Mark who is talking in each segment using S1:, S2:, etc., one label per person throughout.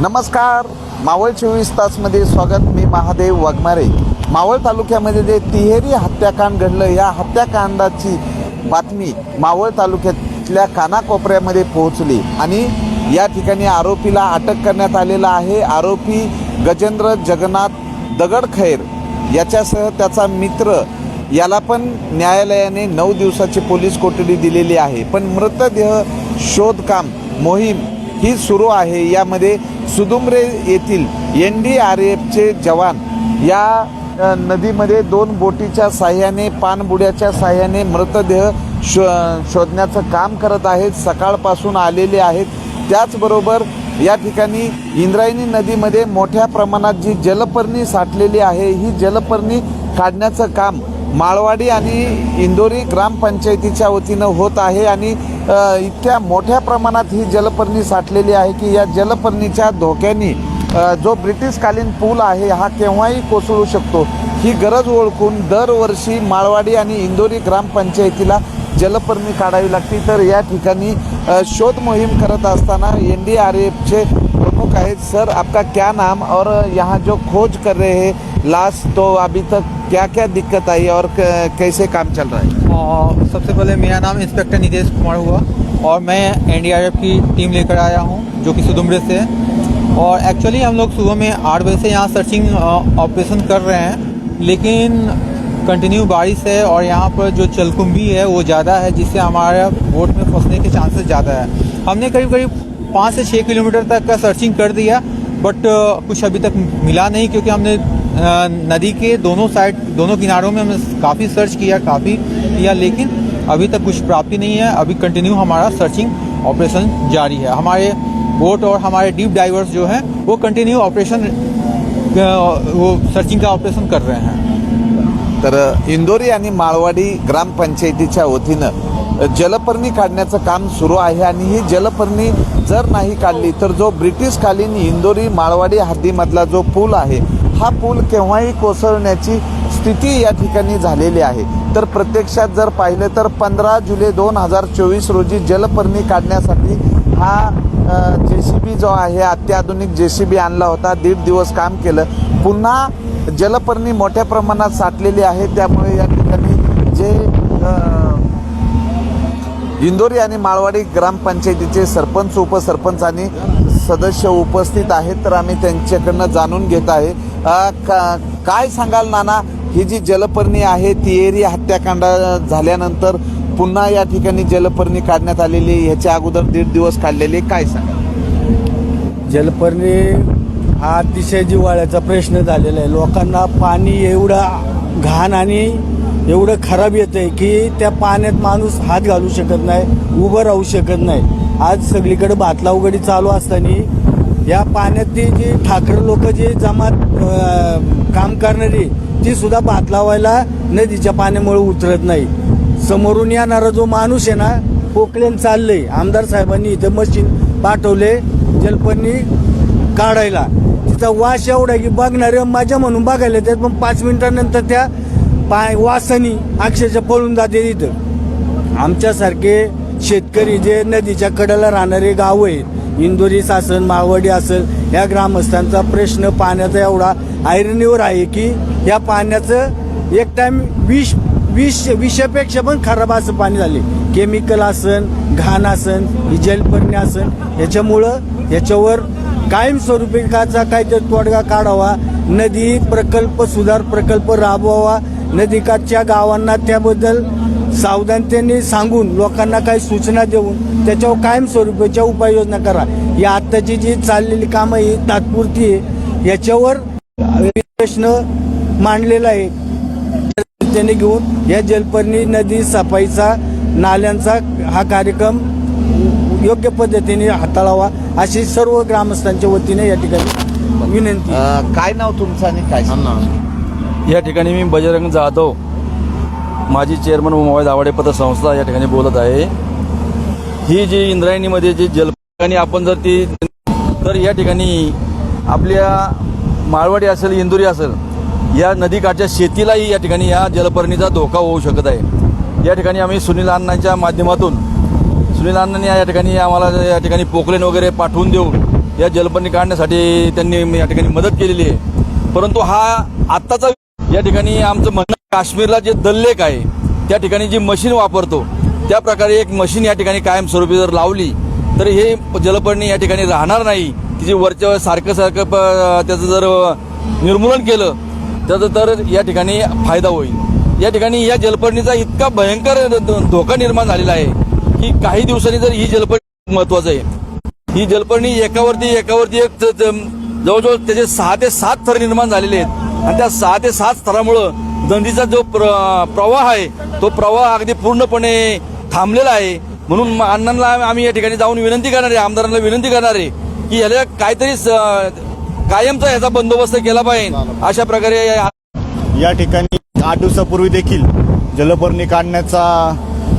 S1: नमस्कार. मावळ चोवीस तासमध्ये स्वागत. मी महादेव वाघमारे. मावळ तालुक्यामध्ये जे तिहेरी हत्याकांड घडलं या हत्याकांडाची बातमी मावळ तालुक्यातल्या कानाकोपऱ्यामध्ये पोहोचली आणि या ठिकाणी आरोपीला अटक करण्यात आलेला आहे. आरोपी गजेंद्र जगन्नाथ दगडखैर याच्यासह त्याचा मित्र. याला पण न्यायालयाने नऊ दिवसाची पोलीस कोठडी दिलेली आहे. पण मृतदेह शोधकाम मोहीम ही सुरू आहे. यामध्ये सुदुमरे येथील एन डी आर एफचे जवान या नदीमध्ये दोन बोटीच्या साह्याने पाणबुड्याच्या साह्याने मृतदेह शो शोधण्याचं काम करत आहेत. सकाळपासून आलेले आहेत. त्याचबरोबर या ठिकाणी इंद्रायणी नदीमध्ये मोठ्या प्रमाणात जी जलपर्णी साठलेली आहे ही जलपर्णी काढण्याचं काम माळवाडी आणि इंदोरी ग्रामपंचायतीच्या वतीनं होत आहे आणि इतक्या मोठ्या प्रमाणात ही जलपर्णी साठलेली आहे की या जलपर्णीच्या धोक्याने जो ब्रिटिशकालीन पूल आहे हा केव्हाही कोसळू शकतो. ही गरज ओळखून दरवर्षी माळवाडी आणि इंदोरी ग्रामपंचायतीला जलपर्णी काढावी लागते. तर या ठिकाणी शोध मोहीम करत असताना एन डी आर एफचे प्रमुख आहेत सर आपका क्या नाम? और यहाँ जो खोज कर रहे हैं लास्ट तो अभी तक क्या क्या दिक्कत आई और कैसे काम चल रहा है?
S2: सबसे पहले मेरा नाम इंस्पेक्टर नितेश कुमार हुआ और मैं एनडीआरएफ की टीम लेकर आया हूँ, जो कि सुदुमरे से और एक्चुअली हम लोग सुबह में आठ बजे से यहाँ सर्चिंग ऑपरेशन कर रहे हैं, लेकिन कंटिन्यू बारिश है और यहाँ पर जो चलकुंभी है वो ज़्यादा है, जिससे हमारा बोट में फंसने के चांसेस ज़्यादा है। हमने करीब करीब पाँच से छः किलोमीटर तक का सर्चिंग कर दिया बट कुछ अभी तक मिला नहीं, क्योंकि हमने नदी के दोनों साइड दोनों किनारों में हमने काफ़ी सर्च किया काफ़ी किया लेकिन अभी तक कुछ प्राप्ति नहीं है। अभी कंटिन्यू हमारा सर्चिंग ऑपरेशन जारी है। हमारे बोट और हमारे डीप डाइवर्स जो हैं वो कंटिन्यू ऑपरेशन वो सर्चिंग का ऑपरेशन कर रहे हैं।
S1: तर इंदोरी आणि माळवाडी ग्रामपंचायतीच्या वतीनं जलपर्णी काढण्याचं काम सुरू आहे आणि ही जलपर्णी जर नाही काढली तर जो ब्रिटिशकालीन इंदोरी माळवाडी हद्दीमधला जो पूल आहे हा पूल केव्हाही कोसळण्याची स्थिती या ठिकाणी झालेली आहे. तर प्रत्यक्षात जर पाहिलं तर पंधरा जुलै दोन हजार चोवीस रोजी जलपर्णी काढण्यासाठी हा जे सी बी जो आहे अत्याधुनिक जे सी बी आणला होता. दीड दिवस काम केलं. पुन्हा जलपर्णी मोठ्या प्रमाणात साठलेली आहे. त्यामुळे या ठिकाणी जे इंदोरी आणि माळवाडी ग्रामपंचायतीचे सरपंच उपसरपंच आणि सदस्य उपस्थित आहेत. तर आम्ही त्यांच्याकडनं जाणून घेत आहे. का- काय सांगाल नाना? ही जी जलपर्णी आहे तिहेरी हत्याकांड झाल्यानंतर पुन्हा या ठिकाणी जलपर्णी काढण्यात आलेली ह्याच्या अगोदर दीड दिवस काढलेली आहे. काय सांगाल?
S3: जलपर्णी हा अतिशय जिवाळ्याचा प्रश्न झालेला आहे. लोकांना पाणी एवढं घाण आणि एवढं खराब येतं आहे की त्या पाण्यात माणूस हात घालू शकत नाही उभं राहू शकत नाही. आज सगळीकडे भातला उघडी चालू असताना या पाण्यात ती जी ठाकर लोक जी जमात काम करणारी ती सुद्धा भात लावायला नदीच्या पाण्यामुळे उतरत नाही. समोरून येणारा जो माणूस आहे ना पोकलेन चाललंय. आमदार साहेबांनी इथं मशीन पाठवले जलपर्णी काढायला. तिचा वास एवढा की बघणारे माझ्या म्हणून बघायला येतात पण पाच मिनिटानंतर त्या पाय वासानी अक्षरशः पळून जाते तिथं आमच्यासारखे शेतकरी जे नदीच्या कड्याला राहणारे गाव आहेत इंदोरीस असेल मावडी असेल या ग्रामस्थांचा प्रश्न पाण्याचा एवढा ऐरणीवर आहे की या पाण्याचं एक टाइम विष विष विषापेक्षा पण खराब असं पाणी झाले. केमिकल आसन घाण आसन ही जलपर्णी आसन याच्यामुळं याच्यावर कायमस्वरूपिकाचा काहीतरी तोडगा काढावा नदी प्रकल्प सुधार प्रकल्प राबवावा नदीकाठच्या गावांना त्याबद्दल सावधानतेने सांगून लोकांना काही सूचना देऊन त्याच्यावर कायमस्वरूपीच्या उपाययोजना करा या आत्ताची जी चाललेली कामं ही तात्पुरती आहे याच्यावर प्रश्न मांडलेला आहे त्याने घेऊन या जलपर्णी नदी सफाईचा नाल्यांचा हा कार्यक्रम योग्य पद्धतीने हाताळावा अशी सर्व ग्रामस्थांच्या वतीने या ठिकाणी विनंती आहे.
S1: काय नाव तुमचं आणि काय?
S4: या ठिकाणी मी बजरंग जाधव माजी चेअरमन उमाबाई दावाडे पतसंस्था या ठिकाणी बोलत आहे. ही जी इंद्रायणीमध्ये जी जल आणि आपण जर ती तर या ठिकाणी आपल्या माळवाडी असेल इंदुरी असेल या नदीकाठच्या शेतीलाही या ठिकाणी या जलपर्णीचा धोका होऊ शकत आहे. या ठिकाणी आम्ही सुनील अण्णांच्या माध्यमातून सुनील अण्णांनी या ठिकाणी आम्हाला या ठिकाणी पोकलेन वगैरे पाठवून देऊन या जलपर्णी काढण्यासाठी त्यांनी या ठिकाणी मदत केलेली आहे. परंतु हा आत्ताचा या ठिकाणी आमचं म्हणणं काश्मीरला जे दल्लेक आहे त्या ठिकाणी जी मशीन वापरतो त्या प्रकारे एक मशीन या ठिकाणी कायमस्वरूपी जर लावली तर हे जलपर्णी या ठिकाणी राहणार नाही. तिची वरच्या सारखं सारखं प- त्याचं जर निर्मूलन केलं त्याचं तर या ठिकाणी फायदा होईल. या ठिकाणी या जलपर्णीचा इतका भयंकर ध- धोका निर्माण झालेला आहे की काही दिवसांनी जर ही जलपर्णी महत्वाचं आहे. ही जलपर्णी एकावरती एकावरती एक जवळजवळ त्याचे सहा ते सात थर निर्माण झालेले आहेत. आणि त्या सहा ते सात थरामुळं नदीचा जो प्र प्रवाह आहे तो प्रवाह अगदी पूर्णपणे थांबलेला आहे. म्हणून अण्णांना आम्ही या ठिकाणी जाऊन विनंती करणार आहे आमदारांना विनंती करणार आहे की याला काहीतरी स- कायमचा ह्याचा बंदोबस्त केला पाहिजे अशा प्रकारे या-
S5: या ठिकाणी आठ दिवसापूर्वी देखील जलपर्णी काढण्याचा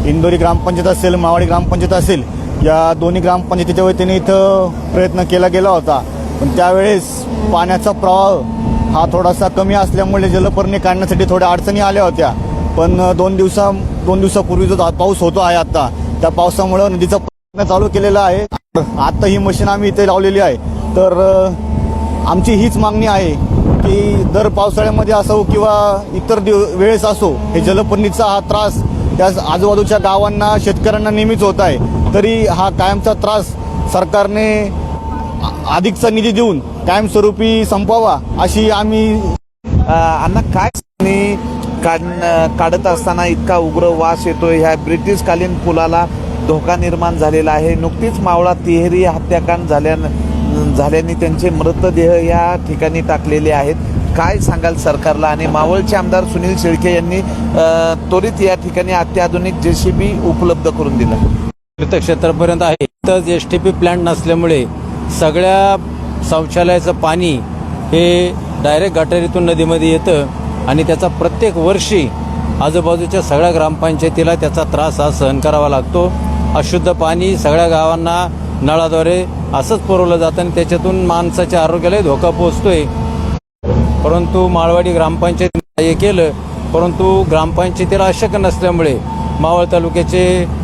S5: इंदोरी ग्रामपंचायत असेल मावाडी ग्रामपंचायत असेल या दोन्ही ग्रामपंचायतीच्या वतीने इथं प्रयत्न केला गेला होता. पण त्यावेळेस पाण्याचा प्रवाह हा थोडासा कमी असल्यामुळे जलपर्णी काढण्यासाठी थोड्या अडचणी आल्या होत्या. पण दोन दिवसा दोन दिवसापूर्वी जो पाऊस होतो आहे आता त्या पावसामुळं नदीचा प्रयत्न चालू केलेला आहे. आता ही मशीन आम्ही इथे लावलेली आहे. तर आमची हीच मागणी आहे की दर पावसाळ्यामध्ये असो किंवा इतर दिव वेळेस असो हे जलपर्णीचा हा त्रास त्या आजूबाजूच्या गावांना शेतकऱ्यांना नेहमीच होत आहे. तरी हा कायमचा त्रास सरकारने अधिकचा निधी देऊन कायमस्वरूपी संपवावा अशी आम्ही
S1: अण्णा काय काढ काढत असताना इतका उग्र वास येतोय. ह्या ब्रिटिशकालीन पुलाला धोका निर्माण झालेला आहे. नुकतीच मावळा तिहेरी हत्याकांड झाल्या झाल्याने त्यांचे मृतदेह या ठिकाणी टाकलेले आहेत. काय सांगाल सरकारला? आणि मावळचे आमदार सुनील शेळके यांनी त्वरित या ठिकाणी अत्याधुनिक जे सी बी उपलब्ध करून दिला.
S6: तीर्थक्षेत्रापर्यंत आहे. तर एस टी पी प्लॅन्ट नसल्यामुळे सगळ्या शौचालयाचं पाणी हे डायरेक्ट गटारीतून नदीमध्ये येतं आणि त्याचा प्रत्येक वर्षी आजूबाजूच्या सगळ्या ग्रामपंचायतीला त्याचा त्रास हा सहन करावा लागतो. अशुद्ध पाणी सगळ्या गावांना नळाद्वारे असंच पुरवलं जातं आणि त्याच्यातून माणसाच्या आरोग्यालाही धोका पोचतोय परंतु माळवाडी ग्रामपंचायत हे केलं परंतु ग्रामपंचायतीला अशक्य नसल्यामुळे मावळ तालुक्याचे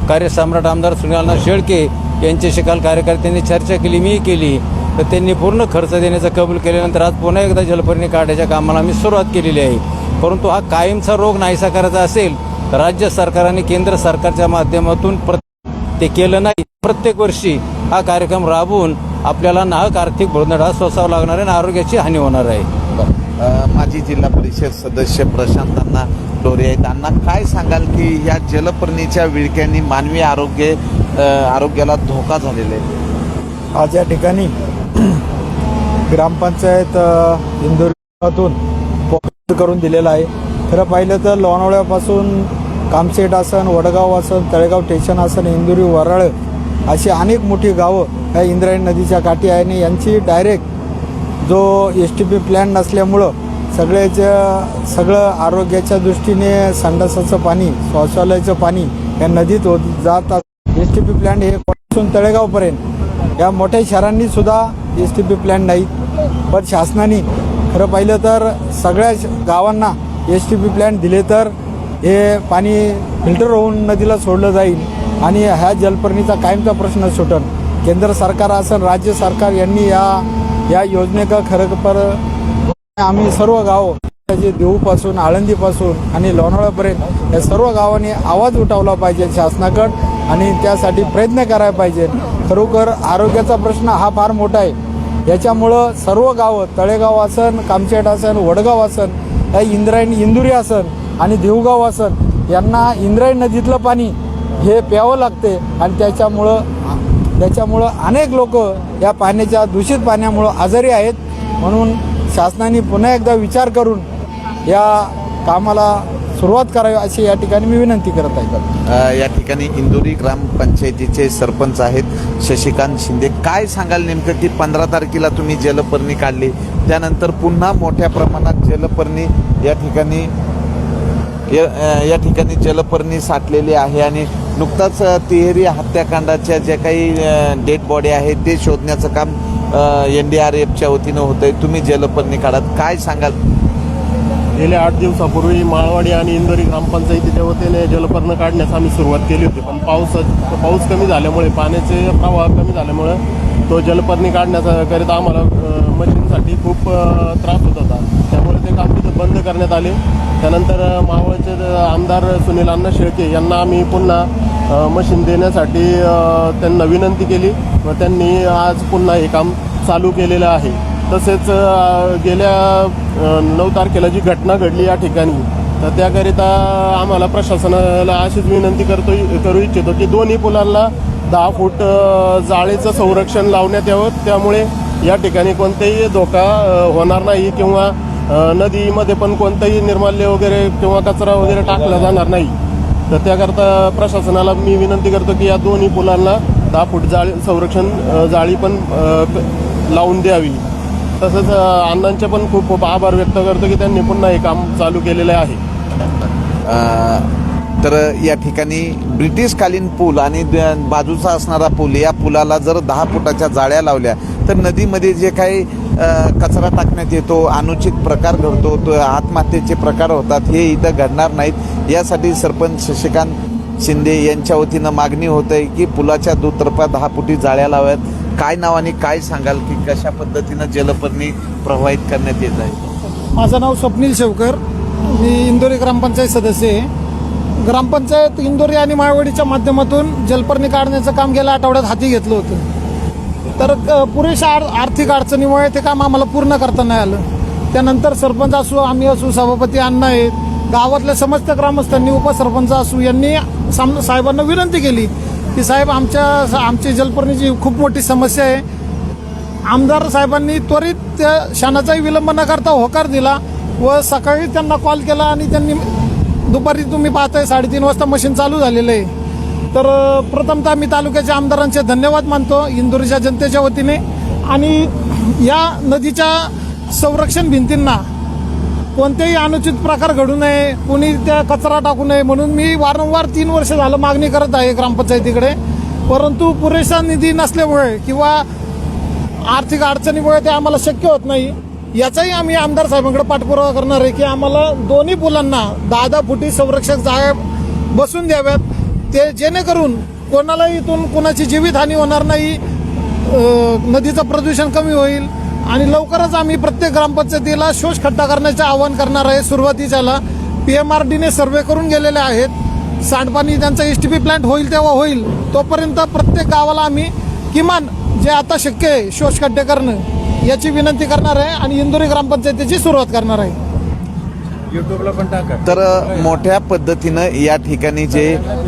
S6: कार्यसम्राट आमदार सुनीलनाथ शेळके यांच्याशी काल कार्यकर्त्यांनी चर्चा केली मी केली. तर त्यांनी पूर्ण खर्च देण्याचं कबूल केल्यानंतर आज पुन्हा एकदा जलपर्णी काढण्याच्या कामाला आम्ही सुरुवात केलेली आहे. परंतु हा कायमचा रोग नाहीसा करायचा असेल तर राज्य सरकार आणि केंद्र सरकारच्या माध्यमातून ते केलं नाही. प्रत्येक वर्षी हा कार्यक्रम राबवून आपल्याला नाहक आर्थिक भोंदडा सोसावा लागणार आहे आणि आरोग्याची हानी होणार आहे.
S1: माजी जिल्हा परिषद सदस्य प्रशांत अण्णा डोरे आहेत. अण्णा काय सांगाल की या जलपर्णीच्या विळक्यांनी मानवी आरोग्य आरोग्याला धोका झालेला आहे?
S7: आज या ठिकाणी ग्रामपंचायत अ, इंदोरीतून करून दिलेला आहे. खरं पाहिलं तर लोणावळ्यापासून कामसेट असन वडगाव असन तळेगाव स्टेशन असन इंदुरी वराळ अशी अनेक मोठी गावं ह्या इंद्रायणी नदीच्या काठी आहे आणि यांची डायरेक्ट जो एस टी पी प्लॅन नसल्यामुळं सगळ्याच्या सगळं आरोग्याच्या दृष्टीने संडासाचं पाणी शौचालयाचं पाणी या नदीत होत जात एस टी पी प्लॅन हे तळेगावपर्यंत? या मोठ्या शहरांनी सुद्धा एस टी पी प्लॅन नाही. पण शासनाने खरं पाहिलं तर सगळ्याच गावांना एस टी पी प्लॅन दिले तर हे पाणी फिल्टर होऊन नदीला सोडलं जाईल आणि ह्या जलपर्णीचा कायमचा प्रश्न सुटल केंद्र सरकार असं राज्य सरकार यांनी या या योजनेका खरं पर आम्ही सर्व गाव जे देऊपासून आळंदीपासून आणि लोणावळ्यापर्यंत या सर्व गावांनी आवाज उठवला पाहिजे शासनाकडं आणि त्यासाठी प्रयत्न करायला पाहिजे. खरोखर आरोग्याचा प्रश्न हा फार मोठा आहे. याच्यामुळं सर्व गावं तळेगाव आसन कामचेट आसन वडगाव आसन इंद्रायण इंदुरी आसन आणि देवगाव आसन यांना इंद्रायण नदीतलं पाणी हे प्यावं लागते आणि त्याच्यामुळं त्याच्यामुळं अनेक लोक या पाण्याच्या दूषित पाण्यामुळं आजारी आहेत. म्हणून शासनाने पुन्हा एकदा विचार करून या कामाला सुरुवात करावी अशी या ठिकाणी मी विनंती करत आहे.
S1: या ठिकाणी इंदोरी ग्रामपंचायतीचे सरपंच आहेत. शशिकांत शिंदे काय सांगाल नेमकं की पंधरा तारखेला तुम्ही जलपर्णी काढली? त्यानंतर पुन्हा मोठ्या प्रमाणात जलपर्णी या ठिकाणी या या ठिकाणी जलपर्णी साठलेली आहे आणि नुकताच तिहेरी हत्याकांडाच्या ज्या काही डेड बॉडी आहेत ते शोधण्याचं काम एन डी आर एफच्या वतीनं होतंय. तुम्ही जलपर्णी काढत. काय सांगाल?
S8: गेल्या आठ दिवसापूर्वी माळवाडी आणि इंदोरी ग्रामपंचायतीच्या वतीने जलपर्ण काढण्यास आम्ही सुरुवात केली होती. पण पाऊस पाऊस कमी झाल्यामुळे पाण्याचे प्रवाह कमी झाल्यामुळे तो जलपर्णी काढण्याकरिता आम्हाला मशीनसाठी खूप त्रास होत होता. त्यामुळे ते काम तिथं बंद करण्यात आले. त्यानंतर मावळचे आमदार सुनील अण्णा शेळके यांना आम्ही पुन्हा मशीन देण्यासाठी त्यांना विनंती केली व त्यांनी आज पुन्हा हे काम चालू केलेलं आहे. तसेच गेल्या नऊ तारखेला जी घटना घडली या ठिकाणी तर त्याकरिता आम्हाला प्रशासनाला अशीच विनंती करतो करू इच्छितो की दोन्ही पुलांना दहा फूट जाळीचं संरक्षण लावण्यात यावं. त्यामुळे या ठिकाणी कोणताही धोका होणार नाही किंवा नदीमध्ये पण कोणतंही निर्माल्य वगैरे किंवा कचरा वगैरे टाकला जाणार नाही. तर त्याकरता प्रशासनाला मी विनंती करतो की या दोन्ही पुलांना दहा फूट जाळी संरक्षण जाळी पण लावून द्यावी. तसंच अण्णांचे पण खूप खूप आभार व्यक्त करतो की त्यांनी पुन्हा हे काम चालू केलेलं आहे.
S1: तर या ठिकाणी ब्रिटिशकालीन पूल आणि द- बाजूचा असणारा पूल या पुलाला जर दहा फुटाच्या जाळ्या लावल्या तर नदीमध्ये जे काही कचरा टाकण्यात येतो अनुचित प्रकार घडतो तो आत्महत्येचे प्रकार होतात हे इथं घडणार नाहीत. यासाठी सरपंच शशिकांत शिंदे यांच्या वतीनं मागणी होत आहे की पुलाच्या दुतर्फा दहा फुटी जाळ्या लाव्यात काय नावाने काय सांगाल की कशा पद्धतीनं जलपर्णी प्रवाहित करण्यात येत आहे?
S9: माझं नाव स्वप्नील शेवकर. मी इंदोरी ग्रामपंचायत सदस्य आहे. ग्रामपंचायत इंदोरी आणि माळवडीच्या माध्यमातून जलपर्णी काढण्याचं काम गेल्या आठवड्यात हाती घेतलं होतं. तर पुरेशा आर आर्थिक अडचणीमुळे ते काम आम्हाला पूर्ण करता नाही आलं. त्यानंतर सरपंच असू आम्ही असू सभापती अण्णा आहेत. गावातल्या समस्त ग्रामस्थांनी उपसरपंच असू यांनी साम साहेबांना विनंती केली की साहेब आमच्या आमची जलपर्णीची खूप मोठी समस्या आहे. आमदार साहेबांनी त्वरित त्या क्षणाचाही विलंब न करता होकार दिला व सकाळी त्यांना कॉल केला आणि त्यांनी दुपारी तुम्ही पाहताय साडेतीन वाजता मशीन चालू झालेलं आहे. तर प्रथमतः मी तालुक्याच्या आमदारांचे धन्यवाद मानतो इंदोरीच्या जनतेच्या वतीने. आणि या नदीच्या संरक्षण भिंतींना कोणतेही अनुचित प्रकार घडू नये कोणी त्या कचरा टाकू नये म्हणून मी वारंवार तीन वर्ष झालं मागणी करत आहे ग्रामपंचायतीकडे. परंतु पुरेसा निधी नसल्यामुळे किंवा आर्थिक अडचणीमुळे ते आम्हाला शक्य होत नाही. याचाही आम्ही आमदार साहेबांकडे पाठपुरावा करणार आहे की आम्हाला दोन्ही पुलांना दहा दहा फुटी संरक्षक जागा बसून द्याव्यात. ते जेणेकरून कोणालाही इथून कोणाची जीवितहानी होणार नाही नदीचं प्रदूषण कमी होईल. आणि लवकरच आम्ही प्रत्येक ग्रामपंचायतीला शोष खड्डा करण्याचे आवाहन करणार आहे. सुरुवातीच्याला पी एम आर डीने सर्वे करून गेलेले आहेत. सांडपाणी त्यांचा एस टी पी प्लांट होईल तेव्हा होईल. तोपर्यंत प्रत्येक गावाला आम्ही किमान जे आता शक्य आहे शोष खड्डे करणं याची विनंती करणार आहे आणि इंदोरी ग्रामपंचायतीची सुरुवात करणार आहे.
S1: तर मोठ्या पद्धतीनं या ठिकाणी जे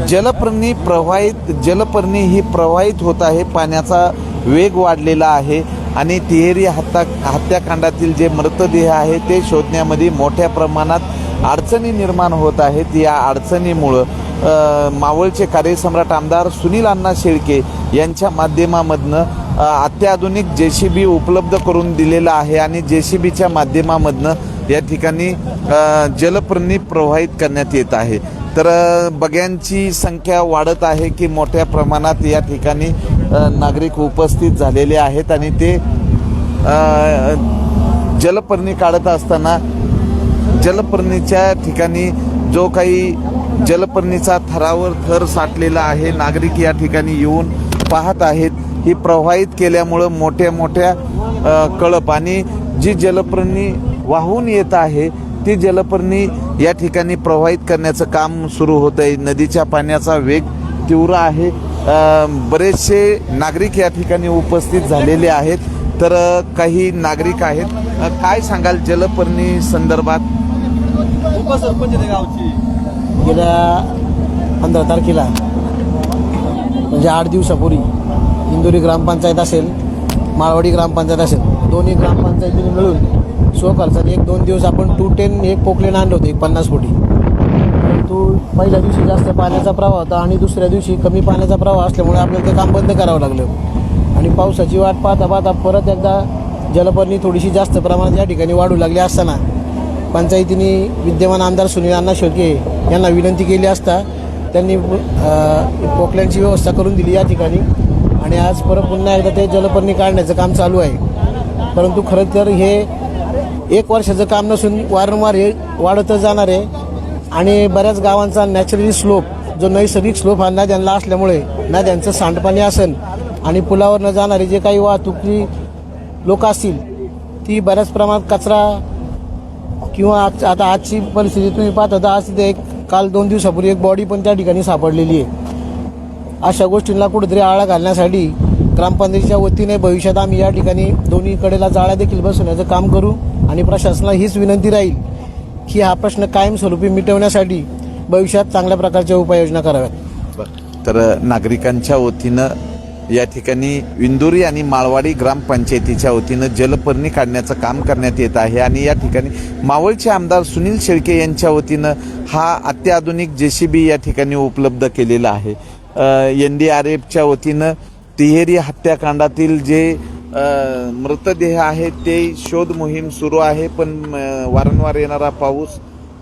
S1: जलपर्णी प्रवाहित जलपर्णी ही प्रवाहित होत आहे पाण्याचा वेग वाढलेला आहे. आणि तिहेरी हत्या हत्याकांडातील जे मृतदेह आहे ते शोधण्यामध्ये मोठ्या प्रमाणात अडचणी निर्माण होत आहेत. या अडचणीमुळं मावळचे कार्यसम्राट आमदार सुनील अण्णा शेळके यांच्या माध्यमामधनं अत्याधुनिक जे सी बी उपलब्ध करून दिलेला आहे आणि जे सी बीच्या माध्यमामधनं या ठिकाणी जलप्रणी प्रवाहित करण्यात येत आहे. तर बग्यांची संख्या वाढत आहे की मोठ्या प्रमाणात या ठिकाणी नागरिक उपस्थित झालेले आहेत आणि ते जलपर्णी काढत असताना जलपर्णीच्या ठिकाणी जो काही जलपर्णीचा थरावर थर साठलेला आहे नागरिक या ठिकाणी येऊन पाहत आहेत ही प्रवाहित केल्यामुळं मोठ्या मोठ्या कळप आणि जी जलपर्णी वाहून येत आहे ती जलपर्णी या ठिकाणी प्रवाहित करण्याचं काम सुरू होत आहे नदीच्या पाण्याचा वेग तीव्र आहे. बरेचसे नागरिक या ठिकाणी उपस्थित झालेले आहेत. तर काही नागरिक आहेत. काय सांगाल जलपर्णी संदर्भात?
S3: गेल्या पंधरा तारखेला म्हणजे आठ दिवसापूर्वी इंदोरी ग्रामपंचायत असेल माळवाडी ग्रामपंचायत असेल दोन्ही ग्रामपंचायतीने मिळून स्वखर्चाने एक दोन दिवस आपण टू टेन एक पोकलेन आणलं होतं एक पन्नास फुटी. परंतु पहिल्या दिवशी जास्त पाण्याचा प्रवाह होता आणि दुसऱ्या दिवशी कमी पाण्याचा प्रवाह असल्यामुळे आपल्याला ते काम बंद करावं लागलं. आणि पावसाची वाट पाहता पाहता परत एकदा जलपर्णी थोडीशी जास्त प्रमाणात या ठिकाणी वाढू लागली असताना पंचायतीने विद्यमान आमदार सुनील अण्णा शेळके यांना विनंती केली असता त्यांनी पोकलँडची व्यवस्था करून दिली या ठिकाणी. आणि आज परत पुन्हा एकदा ते जलपर्णी काढण्याचं काम चालू आहे. परंतु खरं तर हे एक वर्षाचं काम नसून वारंवार हे वाढतच जाणार आहे. आणि बऱ्याच गावांचा नॅचरली स्लोप जो नैसर्गिक स्लोप हा नद्यांना असल्यामुळे नद्यांचं सांडपाणी असेल आणि पुलावर न जाणारी जे काही वाहतुकी लोक असतील ती बऱ्याच प्रमाणात कचरा किंवा आज आता आजची परिस्थिती तुम्ही पाहता तर आज तिथे एक काल दोन दिवसापूर्वी एक बॉडी पण त्या ठिकाणी सापडलेली आहे. अशा गोष्टींना कुठेतरी आळा घालण्यासाठी ग्रामपंचायतीच्या वतीने भविष्यात आम्ही या ठिकाणी दोन्ही कडेला जाळ्या देखील बसवण्याचं काम करू आणि प्रशासनाला हीच विनंती राहील की हा प्रश्न कायमस्वरूपी मिटवण्यासाठी भविष्यात चांगल्या प्रकारच्या उपाययोजना कराव्यात.
S1: तर नागरिकांच्या वतीनं या ठिकाणी विंदुरी आणि माळवाडी ग्रामपंचायतीच्या वतीनं जलपर्णी काढण्याचं काम करण्यात येत आहे आणि या ठिकाणी मावळचे आमदार सुनील शेळके यांच्या वतीनं हा अत्याधुनिक जे सी बी या ठिकाणी उपलब्ध केलेला आहे. एन डी आर एफच्या वतीनं तिहेरी हत्याकांडातील जे मृतदेह आहेत ते शोध मोहीम सुरू आहे पण वारंवार येणारा पाऊस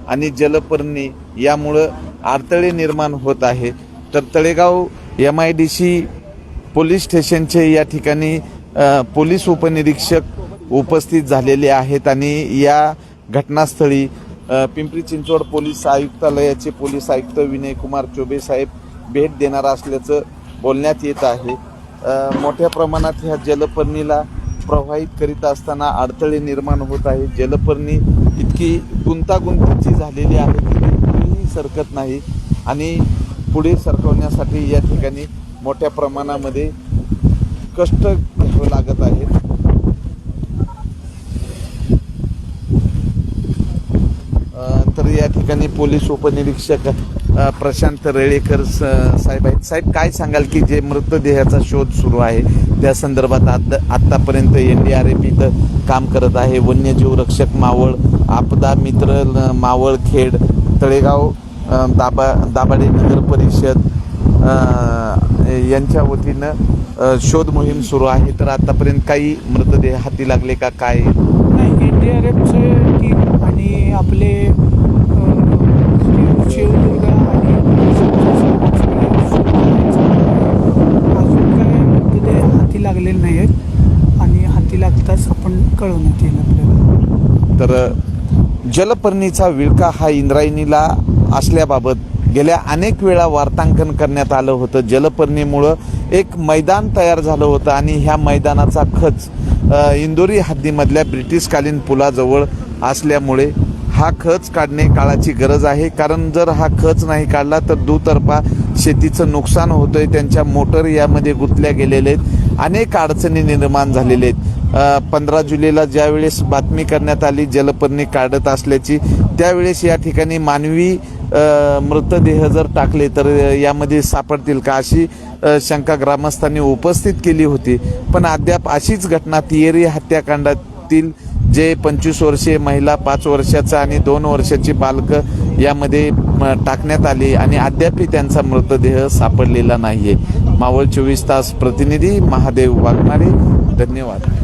S1: आणि जलपर्णी यामुळं अडथळे निर्माण होत आहे. तर Talegaon M I D C police स्टेशनचे या ठिकाणी पोलीस उपनिरीक्षक उपस्थित झालेले आहेत आणि या घटनास्थळी पिंपरी चिंचवड पोलीस आयुक्तालयाचे पोलीस आयुक्त विनय कुमार चोबे साहेब भेट देणार असल्याचं बोलण्यात येत आहे. मोठ्या प्रमाणात ह्या जलपर्णीला प्रवाहित करीत असताना अडथळे निर्माण होत आहे जलपर्णी इतकी गुंतागुंतीची झालेली आहे की ती पुढेही सरकत नाही आणि पुढे सरकवण्यासाठी या ठिकाणी मोठ्या प्रमाणामध्ये कष्ट घ्यावं लागत आहेत. तर या ठिकाणी पोलीस उपनिरीक्षक प्रशांत रेळेकर स- साहेब आहेत. साहेब काय सांगाल की जे मृतदेहाचा शोध सुरू आहे त्या संदर्भात आत आत्तापर्यंत एन डी आर एफ इथं काम करत आहे. वन्यजीव रक्षक मावळ आपदा मित्र मावळ खेड तळेगाव दाबा दाभाडे नगर परिषद यांच्या वतीनं शोध मोहीम सुरू आहे. तर आतापर्यंत काही मृतदेह हाती लागले का? काय?
S10: नाही एन डी आर एफचे टीम आणि आपले शिवदुर्गा आणि अजून काय तिथे हाती लागलेले नाही आहेत आणि हाती लागताच आपण कळवण्यात येईल आपल्याला
S1: तर जलपर्णीचा विळका हा इंद्रायणीला असल्याबाबत गेल्या अनेक वेळा वार्तांकन करण्यात आलं होतं. जलपर्णीमुळं एक मैदान तयार झालं होतं आणि ह्या मैदानाचा खच इंदोरी हद्दीमधल्या ब्रिटिशकालीन पुलाजवळ असल्यामुळे हा खच काढणे काळाची गरज आहे. कारण जर हा खच नाही काढला तर दुतर्फा शेतीचं नुकसान होतंय. त्यांच्या मोटर यामध्ये गुंतल्या गेलेले आहेत. अनेक अडचणी निर्माण झालेल्या आहेत. पंधरा जुलैला ज्यावेळेस बातमी करण्यात आली जलपर्णी काढत असल्याची त्यावेळेस या ठिकाणी मानवी मृतदेह जर टाकले तर यामध्ये सापडतील का अशी शंका ग्रामस्थांनी उपस्थित केली होती. पण अद्याप अशीच घटना तिहेरी हत्याकांडातील जे पंचवीस वर्षीय महिला पाच वर्षाचा आणि दोन वर्षाची बालकं यामध्ये म, टाकण्यात आली आणि अद्यापही त्यांचा मृतदेह सापडलेला नाहीये. मावळ चोवीस तास प्रतिनिधी महादेव वाघमारे धन्यवाद.